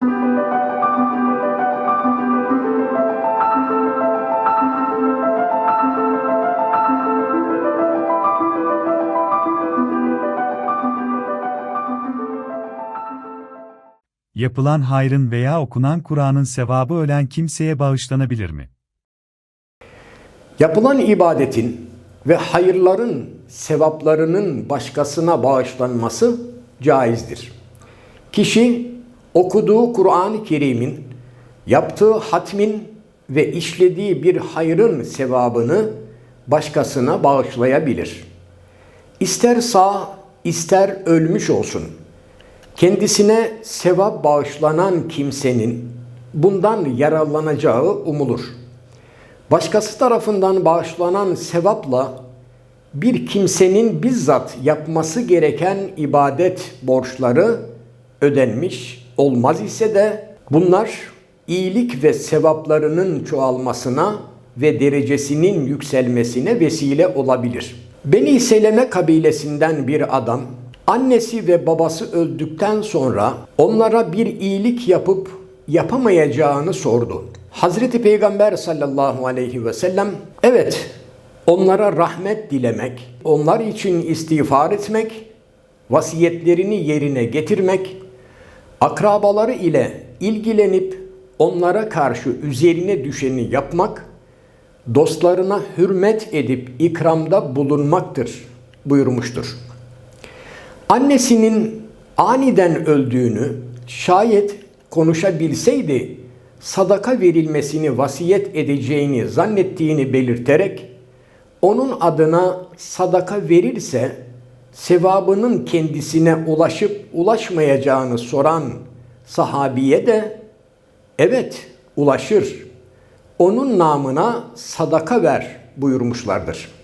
Yapılan hayrın veya okunan Kur'an'ın sevabı ölen kimseye bağışlanabilir mi? Yapılan ibadetin ve hayırların sevaplarının başkasına bağışlanması caizdir. Kişi okuduğu Kur'an-ı Kerim'in, yaptığı hatmin ve işlediği bir hayrın sevabını başkasına bağışlayabilir. İster sağ, ister ölmüş olsun. Kendisine sevap bağışlanan kimsenin bundan yararlanacağı umulur. Başkası tarafından bağışlanan sevapla bir kimsenin bizzat yapması gereken ibadet borçları ödenmiş olmaz ise de bunlar iyilik ve sevaplarının çoğalmasına ve derecesinin yükselmesine vesile olabilir. Beni Seleme kabilesinden bir adam annesi ve babası öldükten sonra onlara bir iyilik yapıp yapamayacağını sordu. Hazreti Peygamber sallallahu aleyhi ve sellem evet onlara rahmet dilemek, onlar için istiğfar etmek, vasiyetlerini yerine getirmek, akrabaları ile ilgilenip onlara karşı üzerine düşeni yapmak, dostlarına hürmet edip ikramda bulunmaktır buyurmuştur. Annesinin aniden öldüğünü şayet konuşabilseydi sadaka verilmesini vasiyet edeceğini zannettiğini belirterek onun adına sadaka verirse sevabının kendisine ulaşıp ulaşmayacağını soran sahabiye de evet ulaşır. Onun namına sadaka ver buyurmuşlardır.